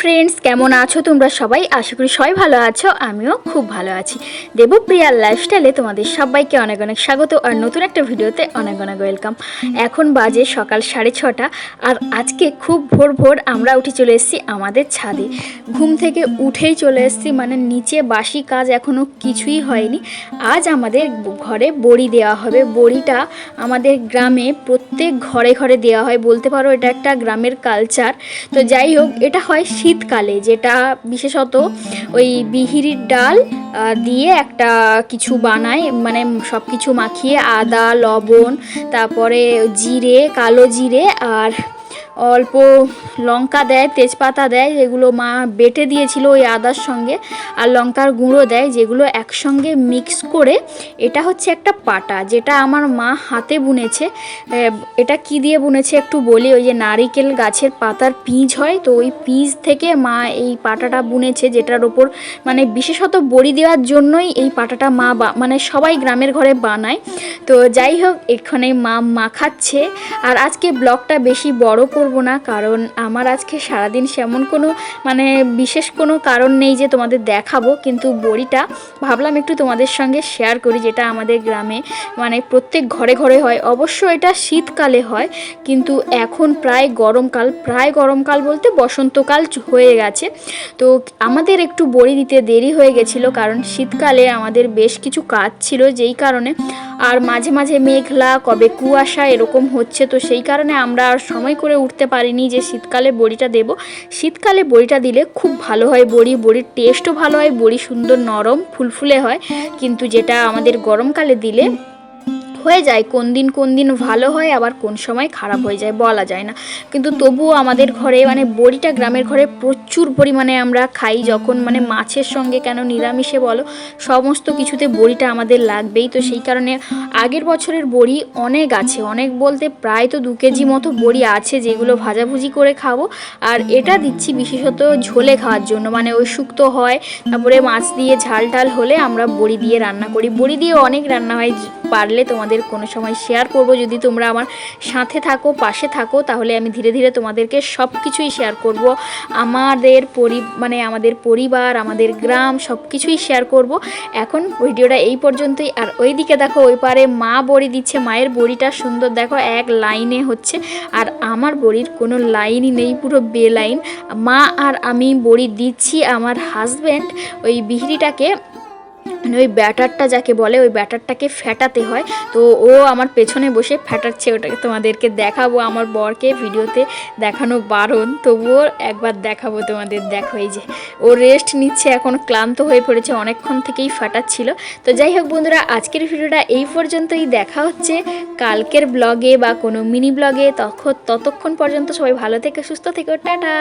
Friends, কেমন আছো তোমরা সবাই? আশা করি সবাই ভালো আছো, আমিও খুব ভালো আছি। দেবপ্রিয়ার লাইফস্টাইলে তোমাদের সবাইকে অনেক অনেক স্বাগত আর নতুন একটা ভিডিওতে অনেক অনেক ওয়েলকাম এখন বাজে সকাল সাড়ে ছটা, আর আজকে খুব ভোর ভোর আমরা উঠে চলে এসেছি আমাদের ছাদে। ঘুম থেকে উঠেই চলে এসেছি মানে নিচে বাসি কাজ এখনও কিছুই হয়নি। আজ আমাদের ঘরে বড়ি দেওয়া হবে। বড়িটা আমাদের গ্রামে প্রত্যেক ঘরে ঘরে দেওয়া হয়, বলতে পারো এটা একটা গ্রামের কালচার তো যাই হোক, এটা হয় শীতকালে, যেটা বিশেষত ওই বিহিরির ডাল দিয়ে একটা কিছু বানায় মানে সব কিছু মাখিয়ে আদা, লবণ, তারপরে জিরে, কালো জিরে আর অল্প লঙ্কা দেয়, তেজপাতা দেয়, যেগুলো মা বেটে দিয়েছিল ওই আদার সঙ্গে, আর লঙ্কার গুঁড়ো দেয়, যেগুলো একসঙ্গে মিক্স করে, এটা হচ্ছে একটা পাটা, যেটা আমার মা হাতে বুনেছে। এটা কি দিয়ে বুনেছে একটু বলি, ওই যে নারিকেল গাছের পাতার পিঁজ হয়, তো ওই পিঁজ থেকে মা এই পাটাটা বুনেছে, যেটার ওপর মানে বিশেষত বড়ি দেওয়ার জন্যই এই পাটাটা মা মানে সবাই গ্রামের ঘরে বানায়। তো যাই হোক, এখানে মা মাখাচ্ছে আর আজকে ব্লগটা বেশি বড় করব না, কারণ আমার আজকে সারাদিন সেমন কোনো মানে বিশেষ কোনো কারণ নেই যে তোমাদের দেখাবো, কিন্তু বড়িটা ভাবলাম একটু তোমাদের সঙ্গে শেয়ার করি, যেটা আমাদের গ্রামে মানে প্রত্যেক ঘরে ঘরে হয়। অবশ্য এটা শীতকালে হয়, কিন্তু এখন প্রায় গরমকাল প্রায় গরমকাল বলতে বসন্তকাল হয়ে গেছে। তো আমাদের একটু বড়ি দিতে দেরি হয়ে গেছিল, কারণ শীতকালে আমাদের বেশ কিছু কাজ ছিল, যেই কারণে আর মাঝে মাঝে মেঘলা, কবে কুয়াশা এরকম হচ্ছে, তো সেই কারণে আমরা আর সময় করে উঠতে পারিনি যে শীতকালে বড়িটা দেব। শীতকালে বড়িটা দিলে খুব ভালো হয়, বড়ি, বড়ির টেস্টও ভালো হয়, বড়ি সুন্দর নরম, ফুলফুলে হয়। কিন্তু যেটা আমাদের গরমকালে দিলে হয়ে যায়, কোন দিন কোন দিন ভালো হয়, আবার কোন সময় খারাপ হয়ে যায় বলা যায় না। কিন্তু তবুও আমাদের ঘরে মানে বড়িটা গ্রামের ঘরে প্রচুর পরিমাণে আমরা খাই, যখন মানে মাছের সঙ্গে কেন নিরামিষে বলো, সমস্ত কিছুতে বড়িটা আমাদের লাগবেই। তো সেই কারণে আগের বছরের বড়ি অনেক আছে, অনেক বলতে প্রায় তো দু কেজি মতো বড়ি আছে, যেগুলো ভাজাভুজি করে খাব। আর এটা দিচ্ছি বিশেষত ঝোলে খাওয়ার জন্য মানে ওই শুক্তো হয়, তারপরে মাছ দিয়ে ঝাল টাল হলে আমরা বড়ি দিয়ে রান্না করি। বড়ি দিয়ে অনেক রান্না হয় পারলে তোমাদের কোনো সময় শেয়ার করব। যদি তোমরা আমার সাথে থাকো, পাশে থাকো, তাহলে আমি ধীরে ধীরে তোমাদেরকে সব কিছুই শেয়ার করব। আমাদের পরি মানে আমাদের পরিবার, আমাদের গ্রাম সব কিছুই শেয়ার করব। এখন ভিডিওটা এই পর্যন্তই। আর ওইদিকে দেখো, ওই পারে মা বড়ি দিচ্ছে। মায়ের বড়িটা সুন্দর। দেখো, এক লাইনে হচ্ছে। আর আমার বড়ির কোনো লাইনই নেই, পুরো বে লাইন মা আর আমি বড়ি দিচ্ছি। আমার হাজব্যান্ড ওই বিহরিটাকে মানে ওই ব্যাটারটা যাকে বলে, ওই ব্যাটারটাকে ফ্যাটাতে হয়। তো ও আমার পেছনে বসে ফ্যাটাচ্ছে ওটাকে। তোমাদেরকে দেখাবো, আমার বরকে ভিডিওতে দেখানো বারণ। তবুও একবার দেখাবো তোমাদের, দেখো এই যে। ও রেস্ট নিচ্ছে, এখন ক্লান্ত হয়ে পড়েছে, অনেকক্ষণ থেকেই ফাটাচ্ছিল। তো যাই হোক বন্ধুরা, আজকের ভিডিওটা এই পর্যন্তই। দেখা হচ্ছে কালকের ব্লগে বা কোনো মিনি ব্লগে তখন ততক্ষণ পর্যন্ত সবাই ভালো থেকে, সুস্থ থেকো, টাটা!